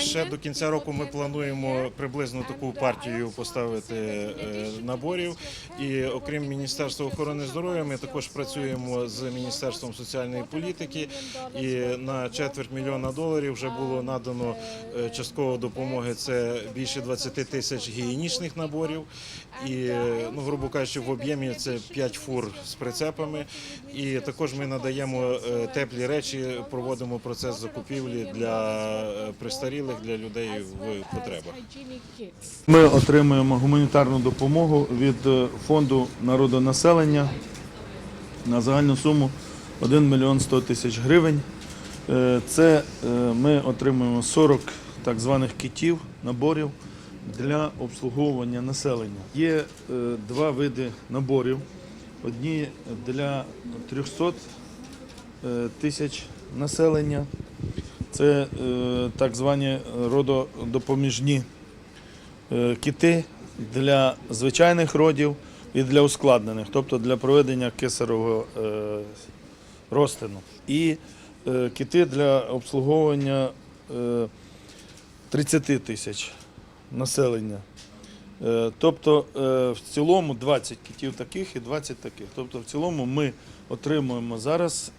Ще до кінця року ми плануємо приблизно таку партію поставити е, наборів. І окрім Міністерства охорони здоров'я, ми також працюємо з Міністерством соціальної політики. І на четверть мільйона доларів вже було надано е, частково допомоги. Це більше 20 тисяч гігієнічних наборів. І, е, ну, грубо кажучи, в об'ємі це 5 фур з прицепами. І також ми надаємо е, теплі речі, проводимо процес закупівлі для е, престарілих, для людей в потребах. Ми отримуємо гуманітарну допомогу від е, фонду народонаселення на загальну суму 1 мільйон 100 тисяч гривень. Е, Це ми отримуємо 40 так званих китів, наборів для обслуговування населення. Є два види наборів. Одні для 300 е, тисяч населення. Це е, так звані рододопоміжні е, кити для звичайних родів і для ускладнених, тобто для проведення кисарового е, розтину. І кити для обслуговування е, 30 тисяч населення. Тобто в цілому 20 китів таких і 20 таких. Тобто в цілому ми отримуємо зараз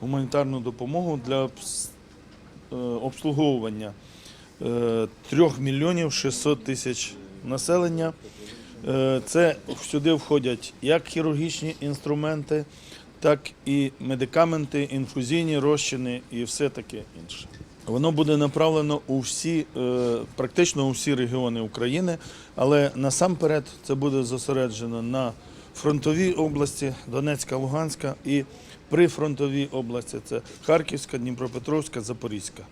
гуманітарну допомогу для обслуговування 3 мільйонів 600 тисяч населення. Е, Це сюди входять як хірургічні інструменти, так і медикаменти, інфузійні розчини і все таке інше. Воно буде направлено у всі, е, практично у всі регіони України, але насамперед це буде зосереджено на фронтовій області Донецька, Луганська і прифронтовій області це Харківська, Дніпропетровська, Запорізька.